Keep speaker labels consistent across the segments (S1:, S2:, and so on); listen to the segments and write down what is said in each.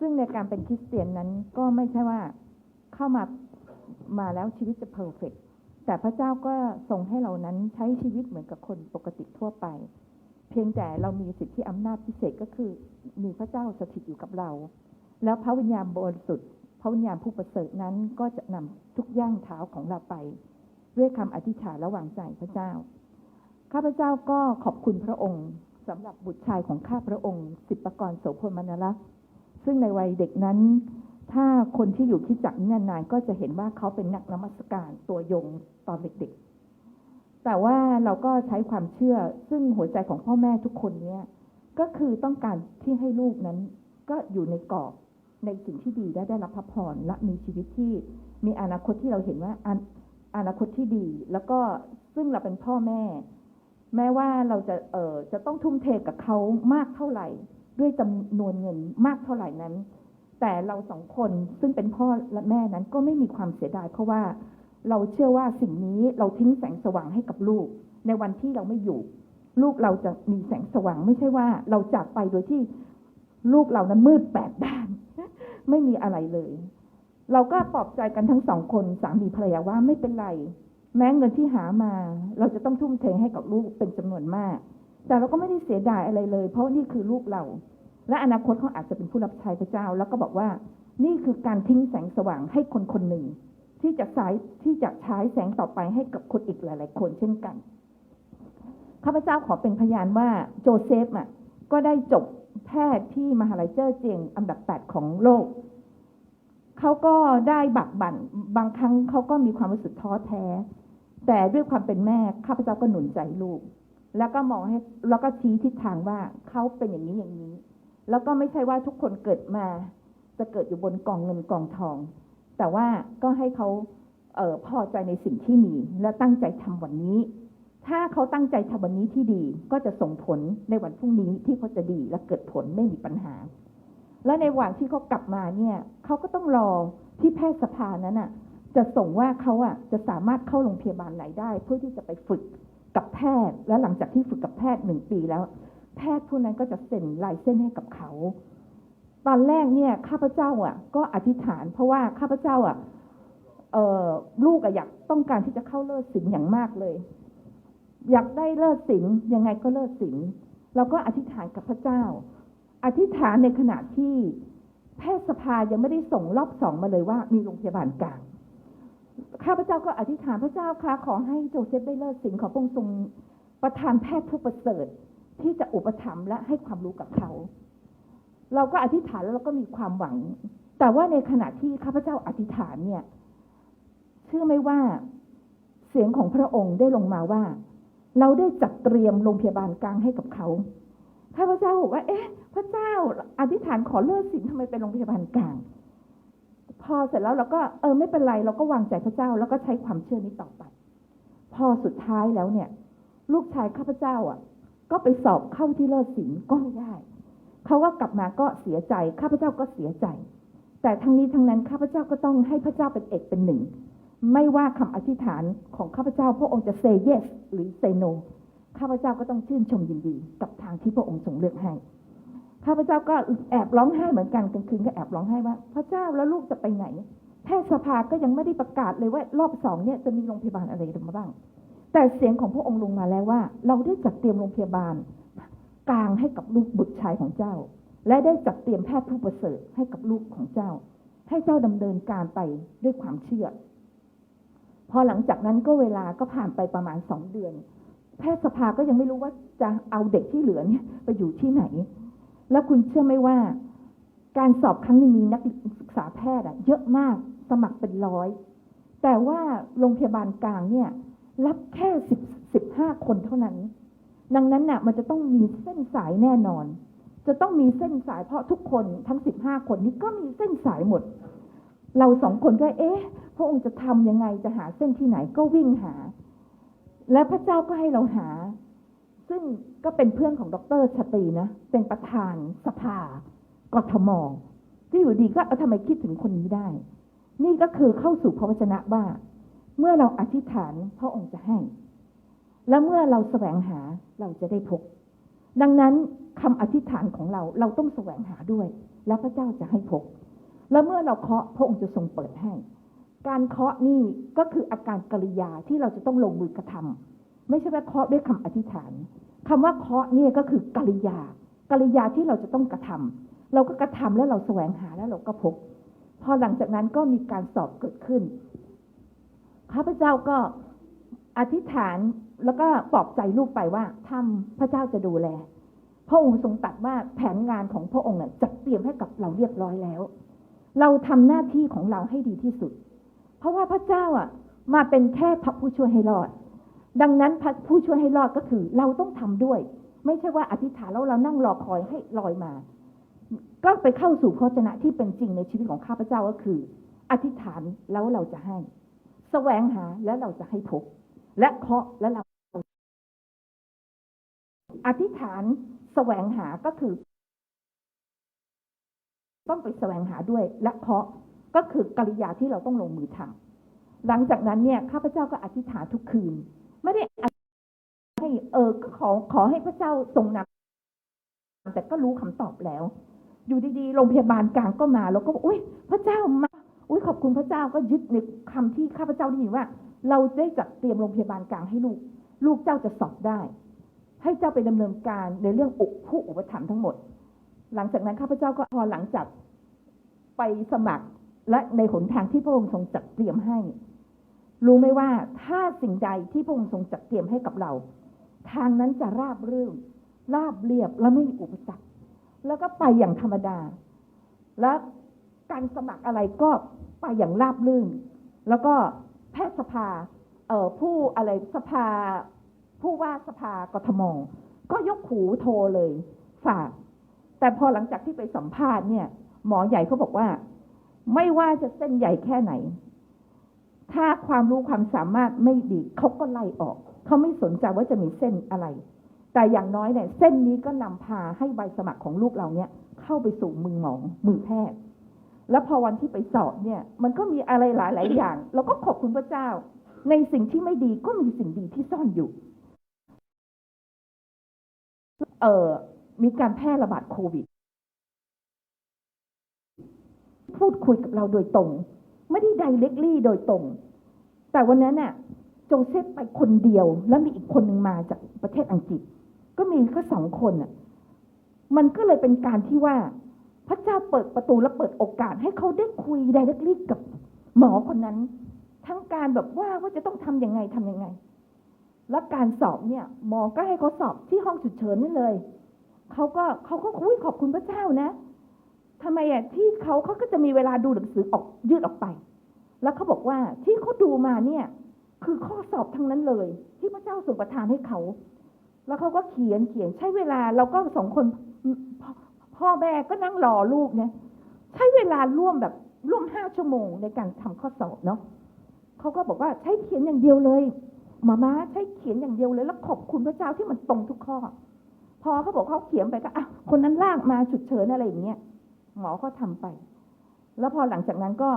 S1: ซึ่งในการเป็นคริสเตียนนั้นก็ไม่ใช่ว่าเข้ามามาแล้วชีวิตจะเพอร์เฟกแต่พระเจ้าก็ทรงให้เรานั้นใช้ชีวิตเหมือนกับคนปกติทั่วไป เพียงแต่เรามีสิทธิอำนาจพิเศษก็คือ มีพระเจ้าสถิตอยู่กับเรา แล้วพระวิญญาณบริสุทธิ์พระวิญญาณผู้ประเสริฐนั้นก็จะนำทุกย่างเท้าของเราไป ด้วยคำอธิษฐานระหว่างใจพระเจ้า ข้าพเจ้าก็ขอบคุณพระองค์สำหรับบุตรชายของข้าพระองค์ สิบประกรณ์โสพลมนลักษณ์ ซึ่งในวัยเด็กนั้น ถ้าคนที่อยู่ที่จักรนานๆก็จะเห็นว่าเขาเป็นนักนมัสการตัวยงตอนเด็กๆ แต่ว่าเราก็ใช้ความเชื่อซึ่งหัวใจของพ่อแม่ทุกคนเนี่ยก็คือต้องการที่ให้ลูกนั้น ก็อยู่ในกรอบในสิ่งที่ดีและได้รับพระพรและมีชีวิตที่มีอนาคตที่เราเห็นว่าออนาคตที่ดี แล้วก็ซึ่งเราเป็นพ่อแม่ แม้ว่าเราจะเออจะต้องทุ่มเทกับเขามากเท่าไหร่ ด้วยจำนวนเงินมากเท่าไหร่นั้น แต่เราสองคนซึ่งเป็นพ่อและแม่นั้นก็ไม่มีความเสียดาย เพราะว่าเราเชื่อว่าสิ่งนี้เราทิ้งแสงสว่างให้กับลูก ในวันที่เราไม่อยู่ ลูกเราจะมีแสงสว่างไม่ใช่ว่าเราจากไปโดยที่ลูกเรานั้นมืดแปดด้าน ไม่มีอะไรเลย เราก็ปลอบใจกันทั้งสองคนสามีภรรยาว่าไม่เป็นไร แม้เงินที่หามา เราจะต้องทุ่มเทให้กับลูกเป็นจำนวนมาก แต่เราก็ไม่ได้เสียดายอะไรเลย เพราะนี่คือลูกเรา และอนาคตเขาอาจจะเป็นผู้รับใช้พระเจ้า แล้วก็บอกว่า นี่คือการทิ้งแสงสว่างให้คนคนหนึ่ง ที่จะสายที่จะใช้แสงต่อไปให้กับคนอีกหลาย ๆ คนเช่นกันข้าพเจ้าขอเป็นพยานว่าโจเซฟอะก็ได้จบแพทย์ที่มหาลัยเจ้อเจียงอันดับแปดของโลก เขาก็ได้บักบั่น บางครั้งเขาก็มีความรู้สึกท้อแท้ แต่ด้วยความเป็นแม่ ข้าพเจ้าก็หนุนใจลูก แล้วก็มองให้แล้วก็ชี้ทิศทางว่าเขาเป็นอย่างนี้อย่างนี้ แล้วก็ไม่ใช่ว่าทุกคนเกิดมา จะเกิดอยู่บนกองเงินกองทอง แต่ว่าก็ให้เขาเออพอใจในสิ่งที่มี และตั้งใจทำวันนี้ ถ้าเขาตั้งใจทำวันนี้ที่ดี ก็จะส่งผลในวันพรุ่งนี้ที่เขาจะดีและเกิดผลไม่มีปัญหา และในวันที่เขากลับมาเนี่ยเขาก็ต้องรอที่แพทย์สภานั้นอะ จะส่งว่าเขาอะจะสามารถเข้าโรงพยาบาลไหนได้ เพื่อที่จะไปฝึก กับแพทย์ และหลังจากที่ฝึกกับแพทย์หนึ่งปีแล้ว แพทย์ผู้นั้นก็จะเซ็นลายเส้นให้กับเขา ตอนแรกเนี่ยข้าพเจ้าอะ ก็อธิษฐาน เพราะว่าข้าพเจ้าอะเออลูกอะอยากต้องการที่จะเข้าเลิศศิลป์อย่างมากเลย อยากได้เลิศศิลป์ยังไงก็เลิศศิลป์เราก็อธิษฐานกับพระเจ้า อธิษฐานในขณะที่แพทยสภายังไม่ได้ส่งรอบสองมาเลยว่า มีโรงพยาบาลกลาง ข้าพเจ้าก็อธิษฐานพระเจ้าค่ะขอให้โจเซฟได้เลิศศิลป์ขอพระองค์ทรงประทานแพทย์ผู้ประเสริฐที่จะอุปถัมภ์และให้ความรู้กับเขา เราก็อธิษฐานแล้วเราก็มีความหวัง แต่ว่าในขณะที่ข้าพเจ้าอธิษฐานเนี่ยเชื่อไหมว่าเสียงของพระองค์ได้ลงมาว่า เราได้จัดเตรียมโรงพยาบาลกลางให้กับเขาข้าพเจ้าบอกว่า เอ๊ะ พระเจ้าอธิษฐานขอเลิศสินทำไมเป็นโรงพยาบาลกลาง พอเสร็จแล้วเราก็เออไม่เป็นไรเราก็วางใจพระเจ้าแล้วก็ใช้ความเชื่อนี้ต่อไป พอสุดท้ายแล้วเนี่ย ลูกชายข้าพเจ้าอะ ก็ไปสอบเข้าที่เลิศสินก็ไม่ได้เขาก็กลับมาก็เสียใจข้าพเจ้าก็เสียใจ แต่ทั้งนี้ทั้งนั้นข้าพเจ้าก็ต้องให้พระเจ้าเป็นเอกเป็นหนึ่ง ไม่ว่าคำอธิษฐานของข้าพเจ้าพระองค์จะ say yes หรือ say no ข้าพเจ้าก็ต้องชื่นชมยินดีกับทางที่พระองค์ทรงเลือกให้ ข้าพเจ้าก็แอบร้องไห้เหมือนกันกลางคืนก็แอบร้องไห้ว่า พระเจ้าแล้วลูกจะไปไหน แพทยสภาก็ยังไม่ได้ประกาศเลยว่ารอบสองเนี่ยจะมีโรงพยาบาลอะไรมาบ้าง แต่เสียงของพระองค์ลงมาแล้วว่า เราได้จัดเตรียมโรงพยาบาล กลางให้กับลูกบุตรชายของเจ้า และได้จัดเตรียมแพทย์ผู้ประเสริฐให้กับลูกของเจ้า ให้เจ้าดำเนินการไปด้วยความเชื่อ พอหลังจากนั้นก็เวลาก็ผ่านไปประมาณสองเดือน แพทยสภาก็ยังไม่รู้ว่าจะเอาเด็กที่เหลือเนี่ยไปอยู่ที่ไหน แล้วคุณเชื่อไหมว่า การสอบครั้งหนึงมีนักศึกษาแพทย์อะเยอะมากสมัครเป็นร้อย แต่ว่าโรงพยาบาลกลางเนี่ย รับแค่สิบสิบห้าคนเท่านั้น ดังนั้นน่ะ มันจะต้องมีเส้นสายแน่นอน จะต้องมีเส้นสายเพราะทุกคนทั้งสิบห้าคนนี้ก็มีเส้นสายหมด เราสองคนก็เอ๊ะ พระองค์จะทำยังไงจะหาเส้นที่ไหนก็วิ่งหา และพระเจ้าก็ให้เราหา ซึ่งก็เป็นเพื่อนของดรชตรีนะ เป็นประธานสภากทมที่อยู่ดีก็เอาทำไมคิดถึงคนนี้ได้ นี่ก็คือเข้าสู่พระวจนะว่า เมื่อเราอธิษฐานพระองค์จะให้ และเมื่อเราแสวงหาเราจะได้พบ ดังนั้นคำอธิษฐานของเราเราต้องแสวงหาด้วย แล้วพระเจ้าจะให้พบ แล้วเมื่อเราเคาะพระองค์จะทรงเปิดให้ การเคาะนี่ก็คืออาการกริยาที่เราจะต้องลงมือกระทำ ไม่ใช่ว่าเคาะด้วยคำอธิษฐานคำว่าเคาะเนี่ยก็คือกริยากริยาที่เราจะต้องกระทำเราก็กระทำแล้วเราแสวงหาแล้วเราก็พบ พอหลังจากนั้นก็มีการสอบเกิดขึ้นข้าพเจ้าก็อธิษฐานแล้วก็ปลอบใจลูกไปว่าทำพระเจ้าจะดูแล พระองค์ทรงตรัดว่าแผนงานของพระองค์น่ะจัดเตรียมให้กับเราเรียบร้อยแล้ว เราทำหน้าที่ของเราให้ดีที่สุด เพราะว่าพระเจ้าอะ มาเป็นแค่พระผู้ช่วยให้รอด ดังนั้นผู้ช่วยให้รอดก็คือเราต้องทำด้วย ไม่ใช่ว่าอธิษฐานแล้วเรานั่งรอคอยให้ลอยมา ก็ไปเข้าสู่พระชนะที่เป็นจริงในชีวิตของข้าพเจ้าก็คือ อธิษฐานแล้วเราจะให้แสวงหาแล้วเราจะให้พบ และเคาะแล้วเราอธิษฐานแสวงหาก็คือ ต้องไปแสวงหาด้วย และเคาะก็คือกริยาที่เราต้องลงมือทำหลังจากนั้นเนี่ยข้าพเจ้าก็อธิษฐานทุกคืน ไม่ได้ให้เออขอขอให้พระเจ้าทรงนำแต่ก็รู้คำตอบแล้ว อยู่ดีๆโรงพยาบาลกลางก็มา แล้วก็บอกอุ้ยพระเจ้ามาอุ้ยขอบคุณพระเจ้าก็ยึดในคำที่ข้าพเจ้าได้ยินว่า เราได้จัดเตรียมโรงพยาบาลกลางให้ลูก ลูกเจ้าจะสอบได้ ให้เจ้าไปดำเนินการในเรื่องอุผู้อุปถัมภ์ทั้งหมด หลังจากนั้นข้าพเจ้าก็พอหลังจากไปสมัครและในหนทางที่พระองค์ทรงจัดเตรียมให้ รู้ไหมว่าถ้าสิ่งใดที่พระองค์ทรงจัดเตรียมให้กับเรา ทางนั้นจะราบรื่นราบเรียบและไม่มีอุปสรรคแล้วก็ไปอย่างธรรมดา และการสมัครอะไรก็ไปอย่างราบรื่น แล้วก็แพทยสภาเอ่อผู้อะไรสภา ผู้ว่าสภากทมก็ยกหูโทรเลยฝาก แต่พอหลังจากที่ไปสัมภาษณ์เนี่ย หมอใหญ่เขาบอกว่า ไม่ว่าจะเส้นใหญ่แค่ไหน ถ้าความรู้ความสามารถไม่ดีเขาก็ไล่ออก เขาไม่สนใจว่าจะมีเส้นอะไร แต่อย่างน้อยเนี่ยเส้นนี้ก็นำพาให้ใบสมัครของลูกเราเนี่ยเข้าไปสู่มือหมอมือแพทย์ แล้วพอวันที่ไปสอบเนี่ย มันก็มีอะไรหลาย ๆ อย่าง เราก็ขอบคุณพระเจ้า ในสิ่งที่ไม่ดีก็มีสิ่งดีที่ซ่อนอยู่ เอ่อมีการแพร่ระบาดโควิด พูดคุยกับเราโดยตรง ไม่ได้ไดเล็กลี่โดยตรง แต่วันนั้นน่ะโจเซฟไปคนเดียว แล้วมีอีกคนหนึ่งมาจากประเทศอังกฤษ ก็มีแค่สองคนน่ะมันก็เลยเป็นการที่ว่า พระเจ้าเปิดประตูและเปิดโอกาสให้เขาได้คุยไดเล็กลี่กับหมอคนนั้น ทั้งการแบบว่าว่าจะต้องทำยังไงทำยังไง แล้วการสอบเนี่ย หมอก็ให้เขาสอบที่ห้องฉุกเฉินนี่เลยเขาก็เขาก็อุ้ยขอบคุณพระเจ้านะ ทำไมอะที่เขาเขาก็จะมีเวลาดูหนังสือออกยืดออกไป แล้วเขาบอกว่าที่เขาดูมาเนี่ย คือข้อสอบทั้งนั้นเลย ที่พระเจ้าทรงประทานให้เขา แล้วเขาก็เขียนเขียนใช้เวลาเราก็สองคนพ่อแม่ก็นั่งรอลูกเนี่ยใช้เวลาร่วมแบบร่วมห้าชั่วโมงในการทำข้อสอบเนาะเขาก็บอกว่าใช้เขียนอย่างเดียวเลยมาม่าใช้เขียนอย่างเดียวเลยแล้วขอบคุณพระเจ้าที่มันตรงทุกข้อ พอเขาบอกเขาเขียนไปก็อะคนนั้นลากมาฉุดเฉินอะไรอย่างเงี้ย หมอก็ทำไป แล้วพอหลังจากนั้นก็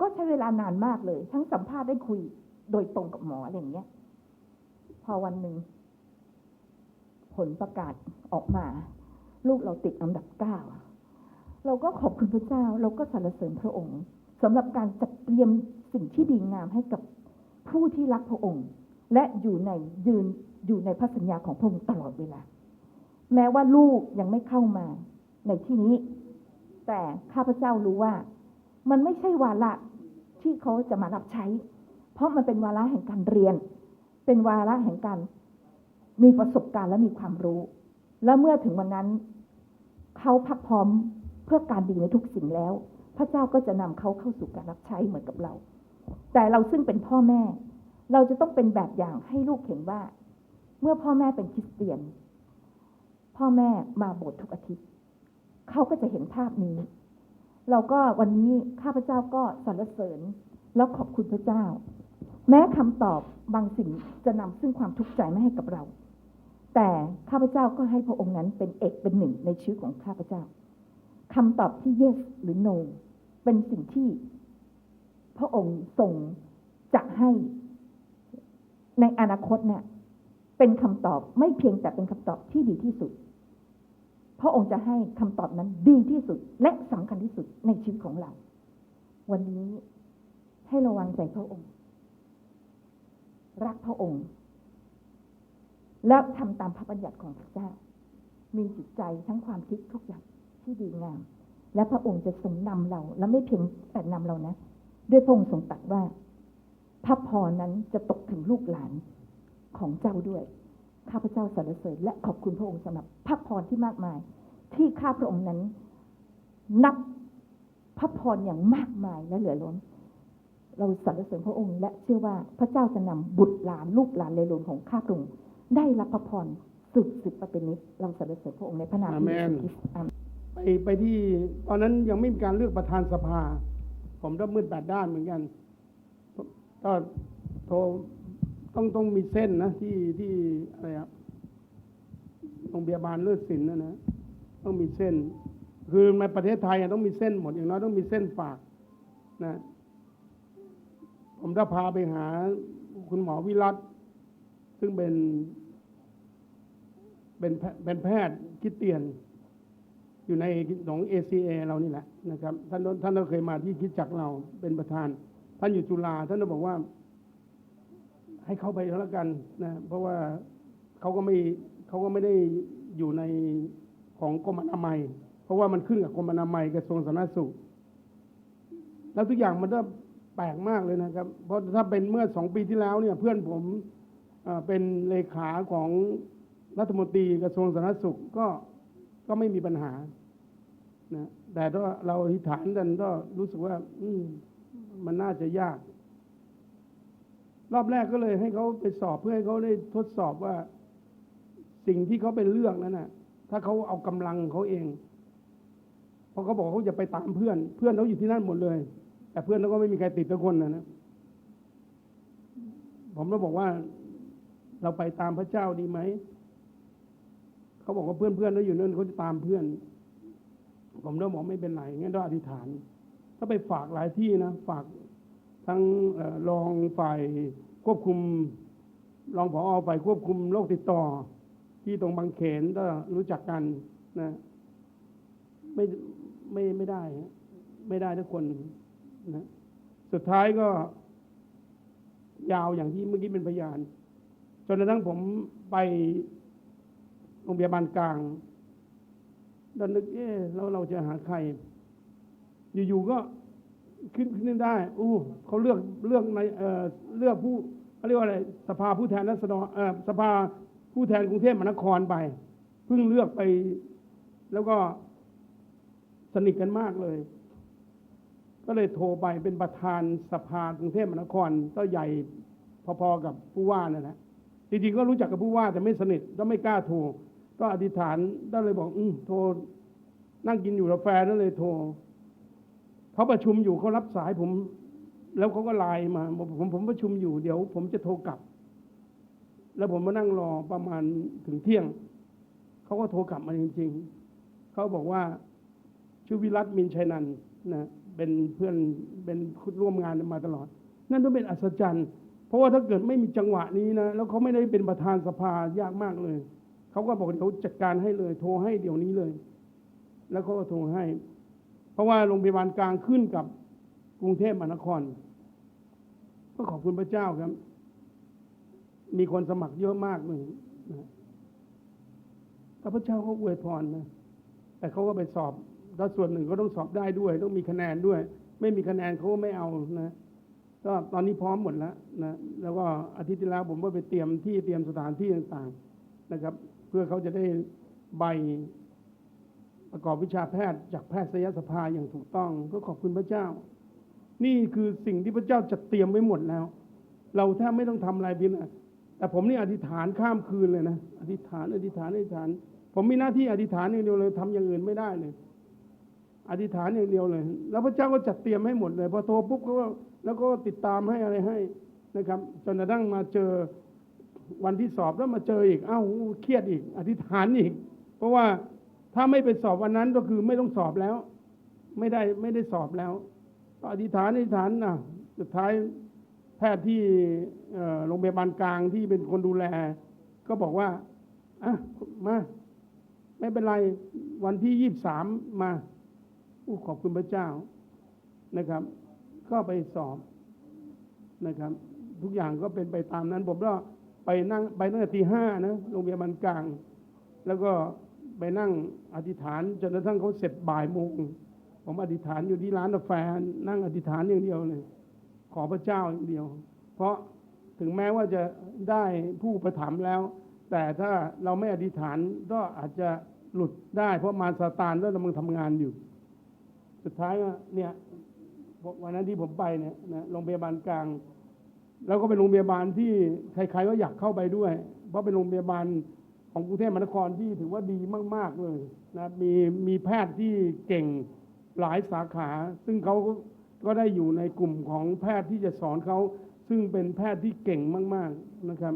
S1: ก็ใช้เวลานานมากเลย ทั้งสัมภาษณ์ได้คุยโดยตรงกับหมออะไรอย่างเงี้ย พอวันหนึ่งผลประกาศออกมา ลูกเราติดอันดับเก้าเราก็ขอบคุณพระเจ้า เราก็สรรเสริญพระองค์สำหรับการจัดเตรียมสิ่งที่ดีงามให้กับผู้ที่รักพระองค์ และอยู่ในยืนอยู่ในพระสัญญาของพระองค์ตลอดเวลา แม้ว่าลูกยังไม่เข้ามาในที่นี้ แต่ข้าพเจ้ารู้ว่า มันไม่ใช่วาระที่เขาจะมารับใช้ เพราะมันเป็นวาระแห่งการเรียน เป็นวาระแห่งการมีประสบการณ์และมีความรู้ และเมื่อถึงวันนั้น เขาพักพร้อมเพื่อการดีในทุกสิ่งแล้ว พระเจ้าก็จะนำเขาเข้าสู่การรับใช้เหมือนกับเรา แต่เราซึ่งเป็นพ่อแม่ เราจะต้องเป็นแบบอย่างให้ลูกเห็นว่า เมื่อพ่อแม่เป็นคริสเตียน พ่อแม่มาโบสถ์ทุกอาทิตย์ เขาก็จะเห็นภาพนี้ เราก็วันนี้ข้าพเจ้าก็สรรเสริญแล้วขอบคุณพระเจ้า แม้คำตอบบางสิ่งจะนำซึ่งความทุกข์ใจไม่ให้กับเรา แต่ข้าพเจ้าก็ให้พระองค์นั้นเป็นเอกเป็นหนึ่งในชีวิตของข้าพเจ้าคำตอบที่ yes หรือ no เป็นสิ่งที่พระองค์ทรงจะให้ในอนาคตเนี่ยเป็นคำตอบไม่เพียงแต่เป็นคำตอบที่ดีที่สุด พระองค์จะให้คำตอบนั้นดีที่สุดและสำคัญที่สุดในชีวิตของเรา วันนี้ให้ระวังใจพระองค์ รักพระองค์ และทำตามพระบัญญัติของพระเจ้า มีจิตใจทั้งความคิดทุกอย่างที่ดีงาม และพระองค์จะทรงนำเรา และไม่เพียงแต่นำเรานะ ด้วยพระองค์ทรงตรัสว่า พระพรนั้นจะตกถึงลูกหลานของเจ้าด้วย ข้าพเจ้าสรรเสริญและขอบคุณพระองค์สำหรับพระพรที่มากมาย ที่ข้าพระองค์นั้น นับพระพรอย่างมากมายและเหลือล้น เราสรรเสริญพระองค์และเชื่อว่าพระเจ้าจะนำบุตรหลานลูกหลานเลวล้นของข้าพระองค์ได้รับพระพรสืบสืบไปเป็นนิจเราสรรเสริญพระองค์ในพระนามพระเยซูคริสต์อาเมน
S2: ไปไปที่ตอนนั้นยังไม่มีการเลือกประธานสภา ผมก็มืดแปดด้านเหมือนกันก็โทร ต้องต้องมีเส้นนะ ที่ที่อะไรครับโรงพยาบาลเลือดสินนะนะ ต้องมีเส้น คือในประเทศไทยต้องมีเส้นหมดอย่างน้อยต้องมีเส้นฝากนะ ผมได้พาไปหาคุณหมอวิรัตซึ่งเป็นเป็นเป็นแพทย์คิดเตียน อยู่ในของ ACA เรานี่แหละนะครับ ท่านท่านก็เคยมาที่คิดจักเราเป็นประธาน ท่านอยู่จุฬาท่านก็บอกว่า ให้เข้าไปแล้วกันนะเพราะว่าเขาก็ไม่เขาก็ไม่ได้อยู่ในของกรมอนามัย เพราะว่ามันขึ้นกับกรมอนามัยกระทรวงสาธารณสุข แล้วทุกอย่างมันก็แปลกมากเลยนะครับ เพราะถ้าเป็นเมื่อสองปีที่แล้วเนี่ยเพื่อนผมเป็นเลขาของรัฐมนตรีกระทรวงสาธารณสุขก็ก็ไม่มีปัญหานะแต่ถ้าเราอธิษฐานกันก็รู้สึกว่า อืมันน่าจะยาก รอบแรกก็เลยให้เขาไปสอบเพื่อให้เขาได้ทดสอบว่า สิ่งที่เขาเป็นเรื่องนั้นน่ะ ถ้าเขาเอากำลังเขาเอง เพราะเขาบอกเขาจะไปตามเพื่อน เพื่อนเขาอยู่ที่นั่นหมดเลย แต่เพื่อนเขาก็ไม่มีใครติดทุกคนนะนะผมก็บอกว่า เราไปตามพระเจ้าดีไหมเขาบอกว่าเพื่อนเพื่อนเขาอยู่นั่นเขาจะตามเพื่อน ผมก็บอกไม่เป็นไรงั้นต้องอธิษฐาน ถ้าไปฝากหลายที่นะฝาก ทั้งเอ่อรองฝ่ายควบคุมรองผอฝ่ายควบคุมโรคติดต่อ ที่ตรงบางเขนก็รู้จักกันนะไม่ไม่ไม่ได้ ไม่ได้ทุกคนนะสุดท้ายก็ ยาวอย่างที่เมื่อกี้เป็นพยาน จนกระทั่งผมไปโรงพยาบาลกลางดันนึกเอ๊ะแล้วเราจะหาใคร อยู่ๆก็ ขึ้นขึ้นได้อู้เขาเลือกเลือกในเอ่อเลือกผู้เขาเรียกว่าอะไรสภาผู้แทนรัษฎรเอ่อสภาผู้แทนกรุงเทพมหานครไปเพิ่งเลือกไป แล้วก็สนิทกันมากเลย ก็เลยโทรไปเป็นประธานสภากรุงเทพมหานครก็ใหญ่พอๆกับผู้ว่านั่นแหละจริงๆก็รู้จักกับผู้ว่าแต่ไม่สนิทก็ไม่กล้าโทรก็อธิษฐานก็เลยบอก อืมโทรนั่งกินอยู่กาแฟนั่นเลยโทร เขาประชุมอยู่เขารับสายผม แล้วเขาก็ไลน์มาบอกผมผมประชุมอยู่เดี๋ยว ผมจะโทรกลับ แล้วผมมานั่งรอประมาณถึงเที่ยง เขาก็โทรกลับมาจริง ๆ เขาบอกว่าชื่อวิรัตมินชัยนันนะเป็นเพื่อนเป็นร่วมงานมาตลอด นั่นต้องเป็นอัศจรรย์เพราะว่าถ้าเกิดไม่มีจังหวะนี้นะแล้วเขาไม่ได้เป็นประธานสภายากมากเลยเขาก็บอกเดี๋ยวจัดการให้เลย โทรให้เดี๋ยวนี้เลย แล้วเขาก็โทรให้ เพราะว่าโรงพยาบาลกลางขึ้นกับกรุงเทพมหานคร ก็ขอบคุณพระเจ้าครับ มีคนสมัครเยอะมากเลยนะแต่พระเจ้าเขาอวยพรนะ แต่เขาก็ไปสอบแล้วส่วนหนึ่งก็ต้องสอบได้ด้วย ต้องมีคะแนนด้วย ไม่มีคะแนนเขาก็ไม่เอานะก็ตอนนี้พร้อมหมดแล้วนะแล้วก็อาทิตย์ที่แล้วผมก็ไปเตรียมที่เตรียมสถานที่ต่างๆนะครับ เพื่อเขาจะได้ใบ ประกอบวิชาแพทย์จากแพทยสภาอย่างถูกต้อง ก็ขอบคุณพระเจ้า นี่คือสิ่งที่พระเจ้าจัดเตรียมไว้หมดแล้ว เราแทบไม่ต้องทำอะไรเพียงแต่แต่ผมนี่อธิษฐานข้ามคืนเลยนะอธิษฐานอธิษฐานอธิษฐาน ผมมีหน้าที่อธิษฐานอย่างเดียวเลยทำอย่างอื่นไม่ได้เลยอธิษฐานอย่างเดียวเลย แล้วพระเจ้าก็จัดเตรียมให้หมดเลยพอโทรปุ๊บก็แล้วก็ติดตามให้อะไรให้นะครับจนกระทั่งมาเจอวันที่สอบแล้วมาเจออีก เอ้าเครียดอีก อธิษฐานอีก เพราะว่า ถ้าไม่ไปสอบวันนั้นก็คือไม่ต้องสอบแล้ว ไม่ได้ไม่ได้สอบแล้วอธิษฐานอธิษฐานนะสุดท้ายแพทย์ที่โรงพยาบาลกลางที่เป็นคนดูแล ก็บอกว่าอะมาไม่เป็นไรวันที่ยี่สามมาอู้ขอบคุณพระเจ้านะครับ ก็ไปสอบนะครับ ทุกอย่างก็เป็นไปตามนั้น ผมก็ไปนั่งไปตั้งแต่ตีห้านะโรงพยาบาลกลาง แล้วก็ ไปนั่งอธิษฐานจนกระทั่งเขาเสร็จบ่ายโมงผมอธิษฐานอยู่ที่ร้านกาแฟนั่งอธิษฐานอย่างเดียวเลยขอพระเจ้าอย่างเดียว เพราะถึงแม้ว่าจะได้ผู้ประถมแล้ว แต่ถ้าเราไม่อธิษฐานก็อาจจะหลุดได้ เพราะมารซาตานก็กำลังทำงานอยู่ สุดท้ายเนี่ยวันนั้นที่ผมไปเนี่ยนะโรงพยาบาลกลาง แล้วก็เป็นโรงพยาบาลที่ใครๆก็อยากเข้าไปด้วย เพราะเป็นโรงพยาบาล ของกรุงเทพมหานครที่ถือว่าดีมาก ๆเลยนะมีมีแพทย์ที่เก่งหลายสาขา ซึ่งเขาก็ได้อยู่ในกลุ่มของแพทย์ที่จะสอนเขาซึ่งเป็นแพทย์ที่เก่งมาก ๆนะครับ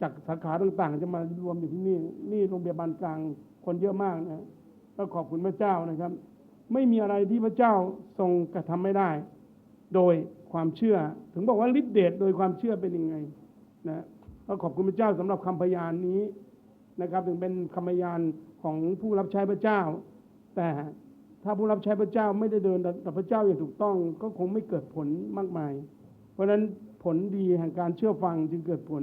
S2: จากสาขาต่างๆ จะมารวมอยู่ที่นี่นี่โรงพยาบาลกลางคนเยอะมากนะก็ขอบคุณพระเจ้านะครับ ไม่มีอะไรที่พระเจ้าทรงกระทำไม่ได้ โดยความเชื่อ ถึงบอกว่าฤทธิเดชโดยความเชื่อเป็นยังไงนะก็ขอบคุณพระเจ้าสำหรับคำพยานนี้ นะครับ ถึงเป็นคำพยานของผู้รับใช้พระเจ้า แต่ถ้าผู้รับใช้พระเจ้าไม่ได้เดินต่พระเจ้าอย่างถูกต้อง ก็คงไม่เกิดผลมากมาย เพราะฉะนั้นผลดีแห่งการเชื่อฟังจึงเกิดผล